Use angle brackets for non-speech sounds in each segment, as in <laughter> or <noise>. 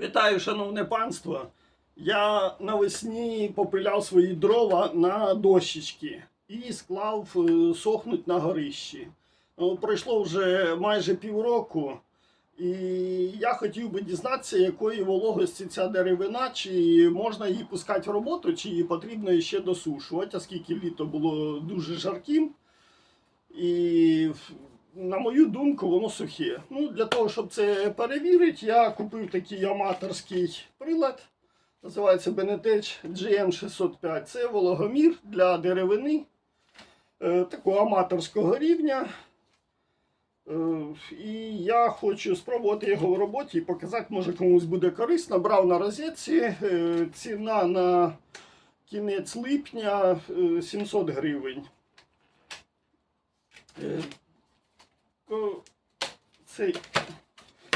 Вітаю, шановне панство. Я навесні попиляв свої дрова на дощечки і склав е, сохнуть на горищі. Пройшло вже майже півроку, і я хотів би дізнатися, якої вологості ця деревина, чи можна її пускати в роботу, чи її потрібно ще досушувати, оскільки літо було дуже жарким. І на мою думку, воно сухе. Ну, для того, щоб це перевірити, я купив такий аматорський прилад. Називається Benetech GM605. Це вологомір для деревини е, такого аматорського рівня. Е, і я хочу спробувати його в роботі і показати, може комусь буде корисно. Брав на розетці. Е, ціна на кінець липня е, 700 гривень. Е, цей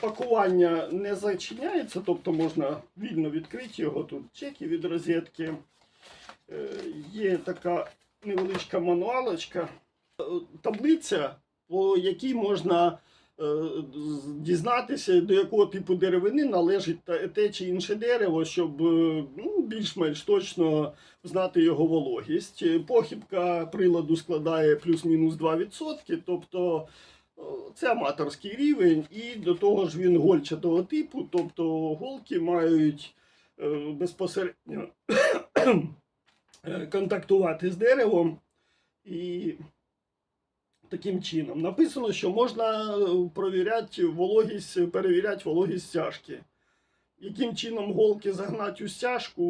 пакування не зачиняється, тобто можна вільно відкрити його. Тут чеки від розетки. Е, Є така невеличка мануалочка, Е, таблиця, по якій можна дізнатися, до якого типу деревини належить те чи інше дерево, щоб ну, більш-менш точно знати його вологість. Похибка приладу складає плюс-мінус 2%, тобто це аматорський рівень, і до того ж він гольчатого типу, тобто голки мають е, безпосередньо <coughs> контактувати з деревом. І таким чином написано, що можна е, провіряти вологість, перевіряти вологість стяжки. Яким чином голки загнати у стяжку,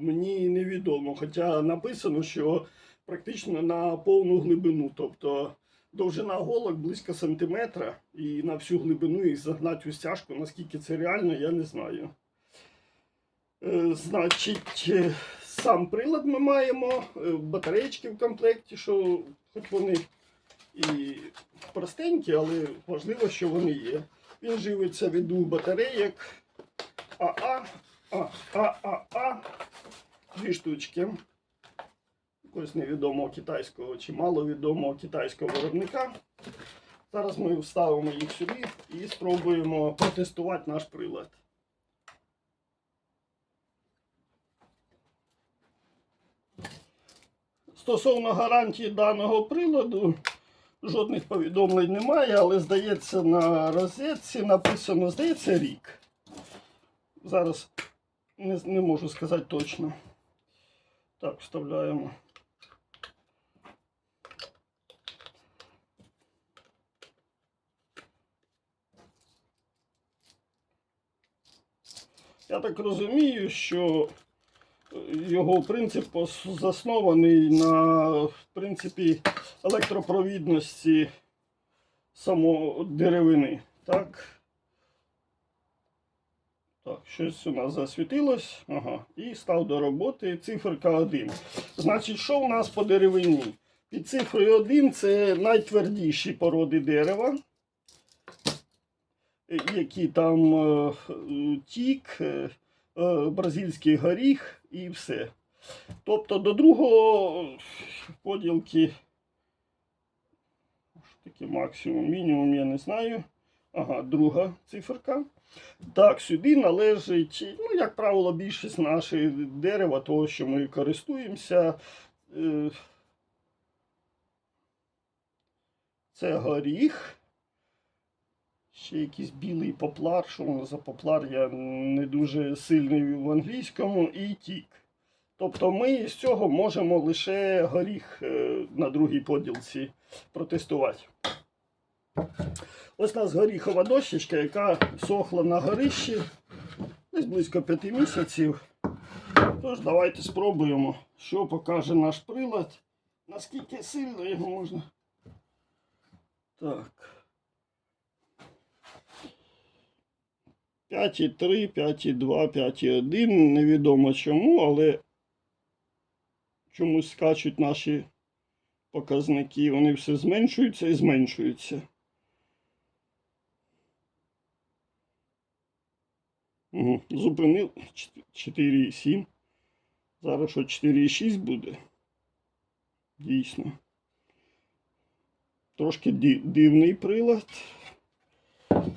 мені невідомо. Хоча написано, що практично на повну глибину. Тобто довжина голок близько сантиметра, і на всю глибину їх загнати у стяжку. Наскільки це реально, я не знаю. Е, Значить, е, сам прилад ми маємо, е, батареєчки в комплекті, що хоч вони і простенькі, але важливо, що вони є. Він живиться від двох батарейок АА, А, ААА, дві штучки. Якогось невідомого китайського чи маловідомого китайського виробника. Зараз ми вставимо їх сюди і спробуємо протестувати наш прилад. Стосовно гарантії даного приладу, жодних повідомлень немає, але здається, на розетці написано, здається, рік. Зараз не, не можу сказати точно. Так, вставляємо. Я так розумію, що його принцип заснований на принципі електропровідності самої деревини. Так. Так, щось у нас засвітилось. Ага. І став до роботи циферка 1. Значить, що у нас по деревині? Під цифрою 1 це найтвердіші породи дерева, які там е, тік, е, е, бразильський горіх і все. Тобто до другого поділки, таке максимум, мінімум, я не знаю. Ага, друга циферка. Так, сюди належить, ну, як правило, більшість наших дерева, того, що ми користуємося. Це горіх. Ще якийсь білий поплар. Що воно за поплар? Я не дуже сильний в англійському. І тік. Тобто ми з цього можемо лише горіх е, на другій поділці протестувати. Ось у нас горіхова дощечка, яка сохла на горищі десь близько 5 місяців. Тож давайте спробуємо, що покаже наш прилад. Наскільки сильно його можна. Так. 5,3, 5,2, 5,1. Невідомо чому, але чомусь скачуть наші показники. Вони все зменшуються і зменшуються. Зупинив 4,7. Зараз що 4,6 буде. Дійсно. Трошки дивний прилад.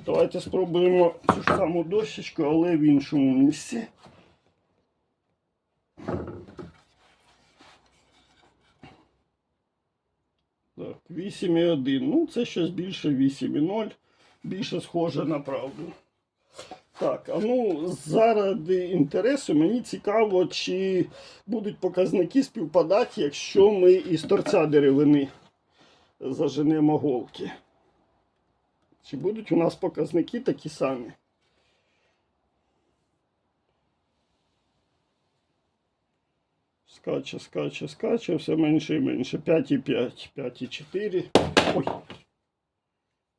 Давайте спробуємо цю ж саму дощечку, але в іншому місці. Так, 8,1. Ну, це щось більше 8,0. Більше схоже на правду. Так, а ну заради інтересу мені цікаво, чи будуть показники співпадати, якщо ми із торця деревини заженемо голки. Чи будуть у нас показники такі самі? Скаче, скаче, скаче, все менше і менше. 5,5, 5,4. Ой.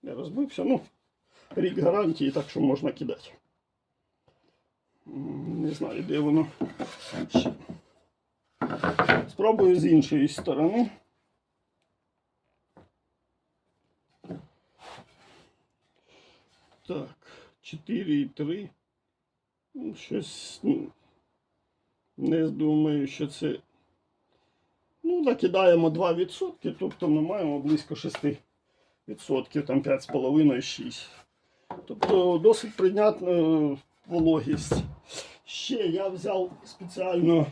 Не розбився. Ну, рік гарантії, так що можна кидати. Не знаю, де воно. Спробую з іншої сторони. Так, 4,3. Ну, щось. Ну, не думаю, що це. Ну, закидаємо 2%, тобто ми маємо близько 6%, там 5,5-6%. Тобто досить прийнятна е, вологість. Ще я взяв спеціально,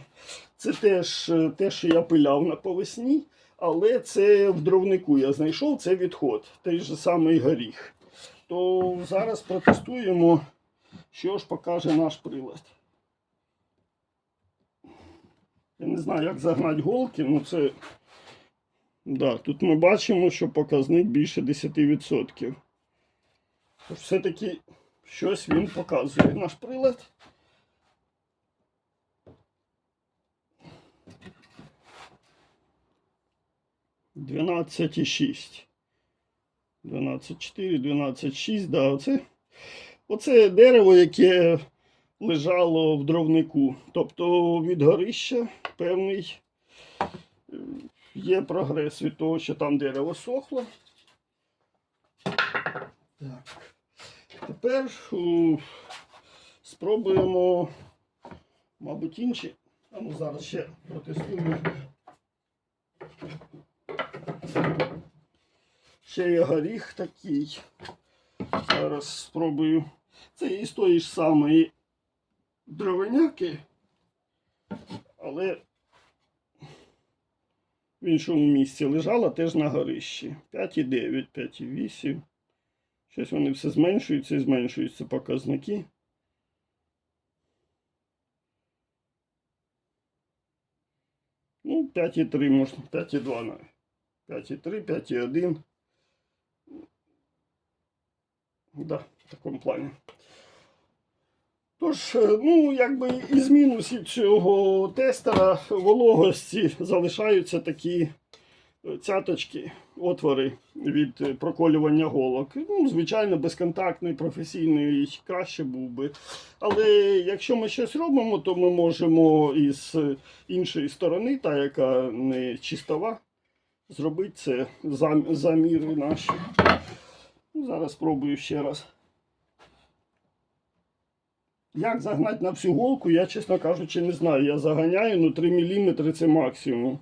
це теж е, те, що я пиляв на повесні, але це в дровнику я знайшов, це відход, той же самий горіх. То зараз протестуємо, що ж покаже наш прилад. Я не знаю, як загнати голки, ну це. Да, тут ми бачимо, що показник більше 10%. Все-таки щось він показує наш прилад. Дванадцять і шість. Дванадцять чотири, дванадцять шість, да, оце, оце дерево, яке лежало в дровнику. Тобто від горища певний е, є прогрес від того, що там дерево сохло. Так. Тепер у, спробуємо, мабуть, інші. А ну зараз ще протестуємо. Ще є горіх такий. Зараз спробую. Це із тої ж самої дровиняки, але в іншому місці лежала теж на горищі. 5,9, 5,8. Щось вони все зменшуються і зменшуються показники. Ну, 5,3 можна, 5,2 навіть. 5,3, 5,1. Да, в такому плані. Тож, е, ну, якби із мінусів цього тестера вологості залишаються такі е, цяточки, отвори від е, проколювання голок. Ну, звичайно, безконтактний, професійний краще був би. Але якщо ми щось робимо, то ми можемо із іншої сторони, та яка не чистова, зробити це зам- заміри наші. Ну, Зараз спробую ще раз. Як загнати на всю голку, я, чесно кажучи, не знаю. Я заганяю, ну 3 мм це максимум.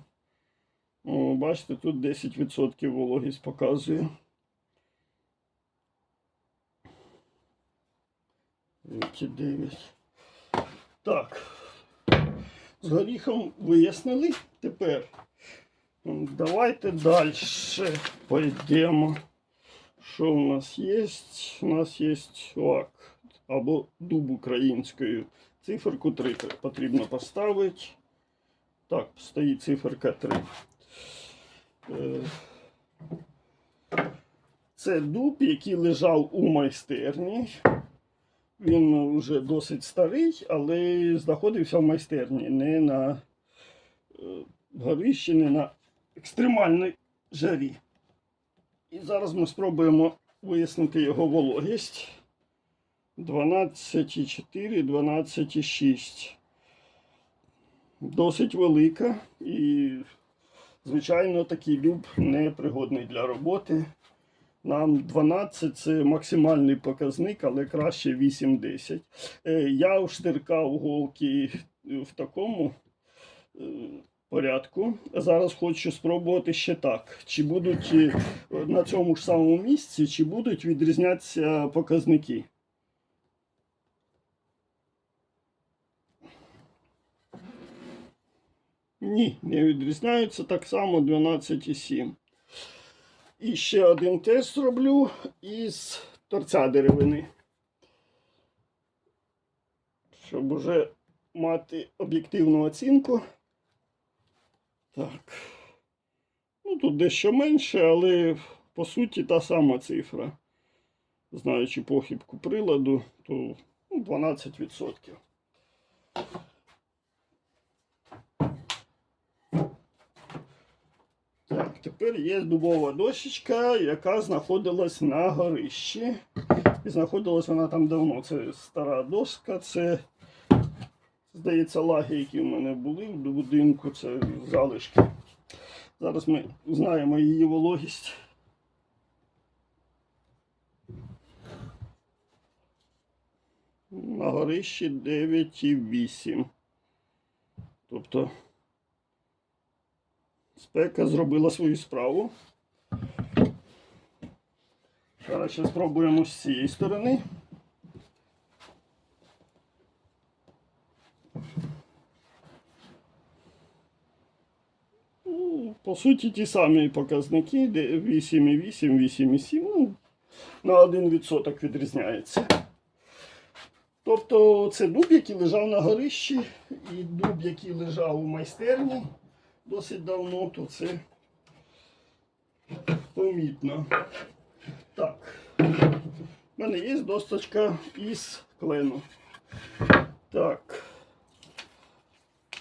О, бачите, тут 10% вологість показує. Так. З горіхом вияснили. Тепер давайте далі пойдемо. Що у нас є? У нас є лак або дуб українською. Циферку 3 потрібно поставити. Так, стоїть циферка 3. Е, Це дуб, який лежав у майстерні. Він вже досить старий, але знаходився в майстерні, не на е, горищі, не на екстремальній жарі. І зараз ми спробуємо вияснити його вологість. 12,4, 12,6. Досить велика і, звичайно, такий дуб непригодний для роботи. Нам 12 це максимальний показник, але краще 8-10. Е, Я вштиркав голки в такому е, порядку. Зараз хочу спробувати ще так. Чи будуть е, на цьому ж самому місці, чи будуть відрізнятися показники. Ні, не відрізняються так само 12,7. І ще один тест зроблю із торця деревини. Щоб уже мати об'єктивну оцінку. Так. Ну, тут дещо менше, але по суті та сама цифра. Знаючи похибку приладу, то ну, 12%. Так, тепер є дубова дощечка, яка знаходилась на горищі. І знаходилась вона там давно. Це стара доска, це, здається, лаги, які в мене були в будинку, це залишки. Зараз ми знаємо її вологість. На горищі 9,8. Тобто спека зробила свою справу. Зараз спробуємо з цієї сторони. По суті, ті самі показники, 8,8, 8,7, ну, на 1% відрізняється. Тобто це дуб, який лежав на горищі, і дуб, який лежав у майстерні досить давно, то це помітно. Так. У мене є досточка із клену. Так.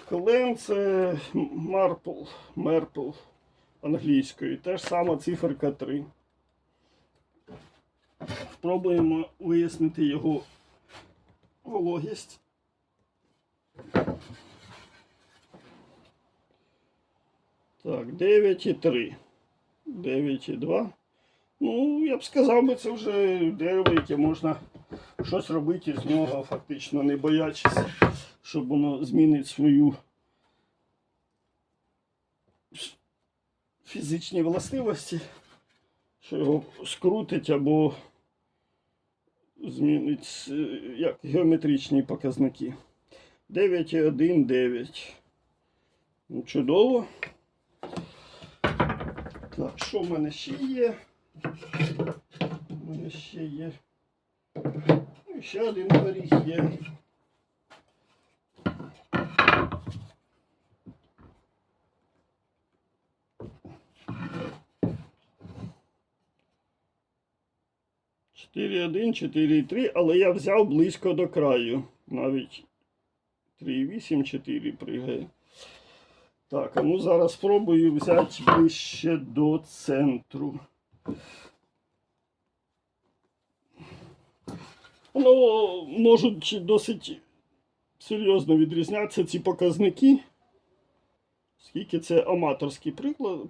Клен це марпл, мерпл англійською. Те ж сама циферка 3. Спробуємо вияснити його вологість. Так, 9,3. 9,2. Ну, я б сказав це вже дерево, яке можна щось робити з нього, фактично не боячись, щоб воно змінить свою фізичні властивості, що його скрутить або змінить е, як геометричні показники. 9,1, 9. Ну, чудово. Так, що в мене ще є? У мене ще є. Ну, ще один горіх є. Чотири один, чотири три, але я взяв близько до краю. Навіть 3,8, 4 пригає. Так, а ну зараз спробую взяти ближче до центру. Ну, можуть досить серйозно відрізнятися ці показники. Скільки це аматорський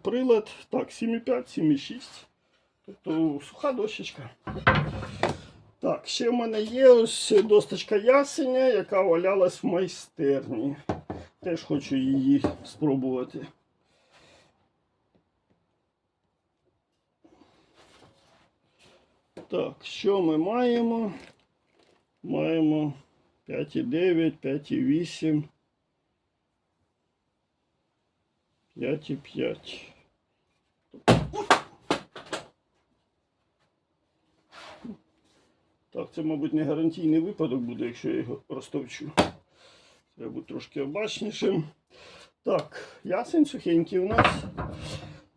прилад. Так, 7,5, 7,6. Тобто суха дощечка. Так, ще в мене є ось досточка ясеня, яка валялась в майстерні. Теж хочу її спробувати. Так, що ми маємо? Маємо 5,9, 5,8, 5,5. Так, це, мабуть, не гарантійний випадок буде, якщо я його розтовчу. Треба бути трошки обачнішим. Так, ясень сухенький у нас.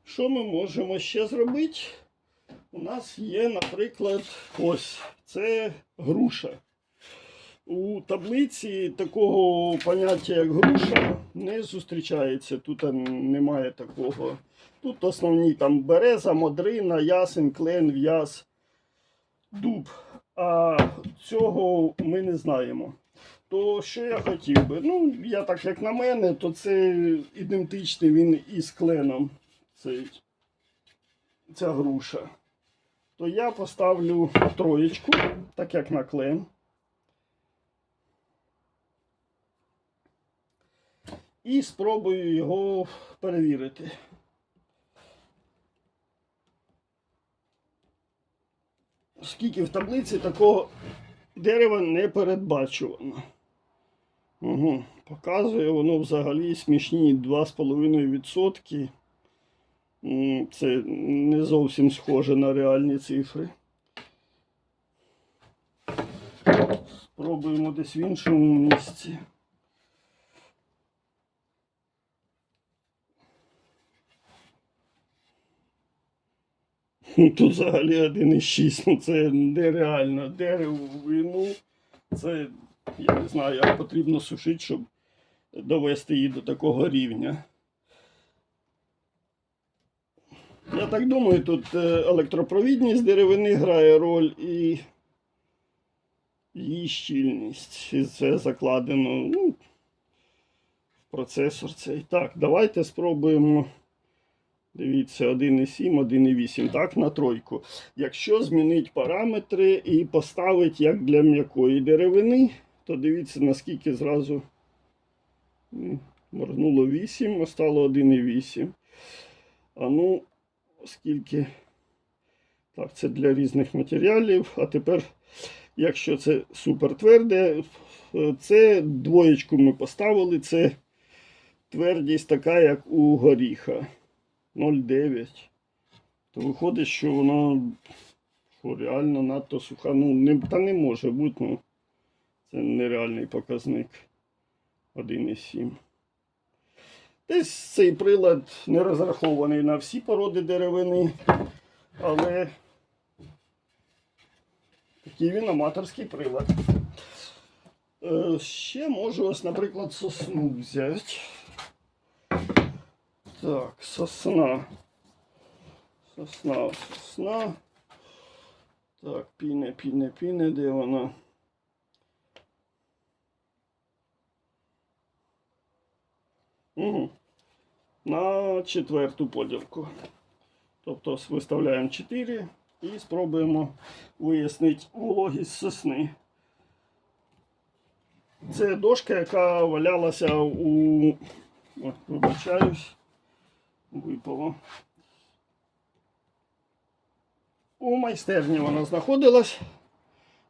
Що ми можемо ще зробити? У нас є, наприклад, ось це груша. У таблиці такого поняття, як груша, не зустрічається. Тут немає такого. Тут основні там береза, модрина, ясень, клен, в'яз, дуб. А цього ми не знаємо. То що я хотів би? Ну, я так як на мене, то це ідентичний він із кленом. Цей, ця груша. То я поставлю троєчку, так як на клен. і спробую його перевірити. Оскільки в таблиці такого дерева не передбачувано. Угу. Показує воно взагалі смішні 2,5%. Це не зовсім схоже на реальні цифри. Спробуємо десь в іншому місці. Ну, Тут взагалі 1,6. Ну це нереально. Деревину. Це я не знаю, як потрібно сушити, щоб довести її до такого рівня. Я так думаю, тут е, електропровідність деревини грає роль і її щільність. І це закладено ну, в процесор цей. Так, давайте спробуємо. Дивіться, 1,7, 1,8, так, на тройку. Якщо змінити параметри і поставити як для м'якої деревини, то дивіться, наскільки зразу моргнуло 8, а стало 1,8. А ну, скільки. Так, це для різних матеріалів. А тепер, якщо це супер тверде, це двоєчку ми поставили. Це твердість така, як у горіха. 0,9. То виходить, що вона що, реально надто суха. Ну, не, та не може бути, ну. Це нереальний показник. 1,7. Десь цей прилад не розрахований на всі породи деревини, але такий він аматорський прилад. Е, ще можу ось, наприклад, сосну взяти. Так, сосна. Сосна, сосна. Так, піне, піне, піне, де вона? Угу. На четверту поділку. Тобто виставляємо 4 і спробуємо вияснити вологість сосни. Це дошка, яка валялася у. Ой, вибачаюсь. Випало. У майстерні вона знаходилась.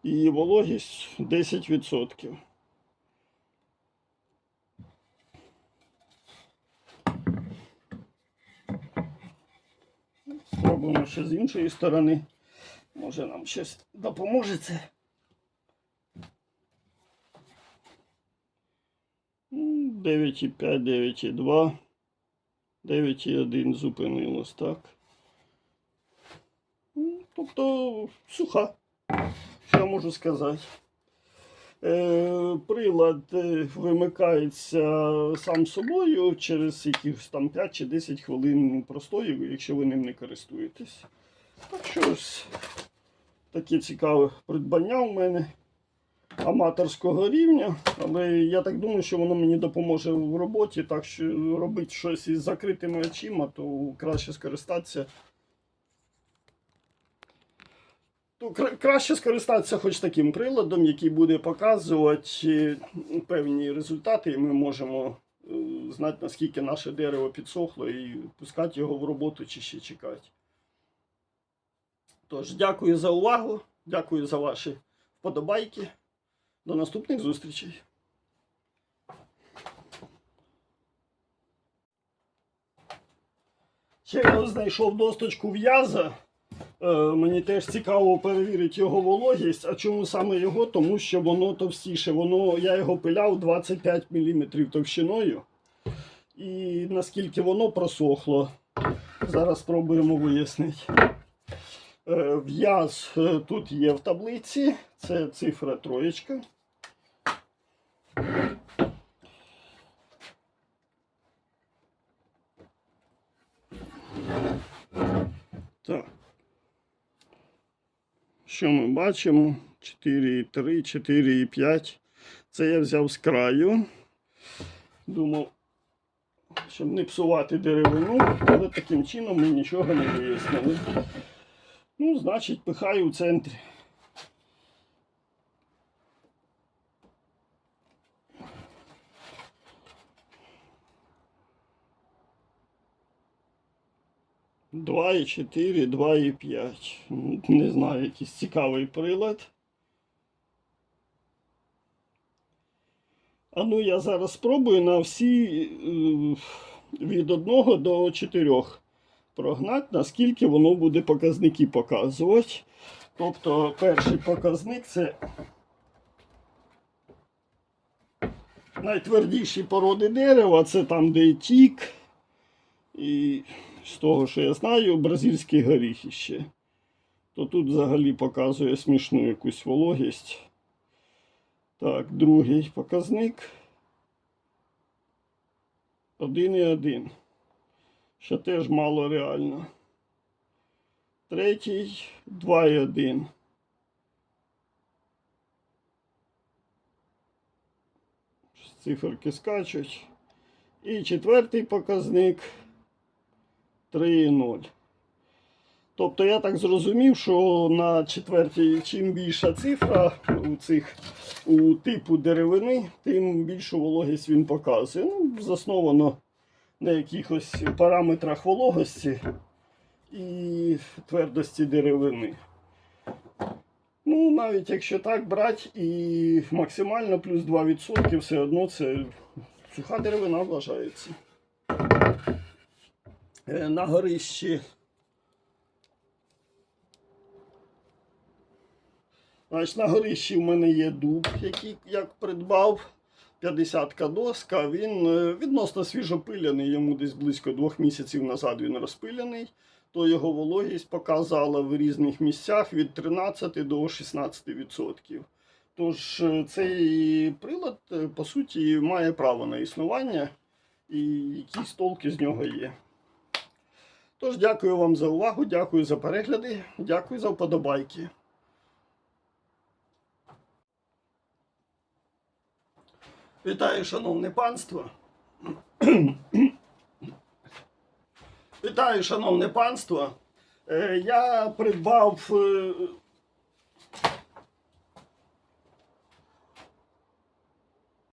Її вологість 10%. Спробуємо ще з іншої сторони. Може нам щось допоможе це. М, 9,5, 9,2, 9,1 зупинилось, так. Тобто суха, що я можу сказати. Е, прилад е, вимикається сам собою через якихось там 5 чи 10 хвилин простою, якщо ви ним не користуєтесь. Так що ось таке цікаве придбання у мене аматорського рівня, але я так думаю, що воно мені допоможе в роботі, так що робити щось із закритими очима, то краще скористатися. То краще скористатися хоч таким приладом, який буде показувати е, певні результати, і ми можемо е, знати, наскільки наше дерево підсохло, і пускати його в роботу чи ще чекати. Тож, дякую за увагу, дякую за ваші вподобайки. До наступних зустрічей. Ще я знайшов досточку в'яза. Е, мені теж цікаво перевірити його вологість. А чому саме його? Тому що воно товстіше. Воно, я його пиляв 25 мм товщиною. І наскільки воно просохло. Зараз спробуємо вияснити. Е, В'яз е, тут є в таблиці. Це цифра троєчка. Так. Що ми бачимо? 4,3, 4,5. Це я взяв з краю. Думав, щоб не псувати деревину, але таким чином ми нічого не вияснили. Ну, значить, пихаю в центрі. 2,4, 2,5. Не знаю, якийсь цікавий прилад. А ну я зараз спробую на всі е, від 1 до 4 прогнати, наскільки воно буде показники показувати. Тобто перший показник це найтвердіші породи дерева, це там, де тік. І з того, що я знаю, бразильські горіхи ще. То тут взагалі показує смішну якусь вологість. Так, другий показник. 1,1. Ще теж мало реально. Третій 2,1. Циферки скачуть. І четвертий показник 3,0. Тобто я так зрозумів, що на четвертій, чим більша цифра у цих у типу деревини, тим більшу вологість він показує. Ну, засновано на якихось параметрах вологості і твердості деревини. Ну, навіть якщо так брати і максимально плюс 2%, все одно це суха деревина вважається. Е, На горищі. Значить, на горищі в мене є дуб, який як придбав. 50-ка доска, він е, відносно свіжопиляний, йому десь близько двох місяців назад він розпиляний, то його вологість показала в різних місцях від 13 до 16%. Тож е, цей прилад, по суті, має право на існування і якісь толки з нього є. Тож, дякую вам за увагу, дякую за перегляди, дякую за вподобайки. Вітаю, шановне панство. Вітаю, шановне панство. Е, Я придбав е,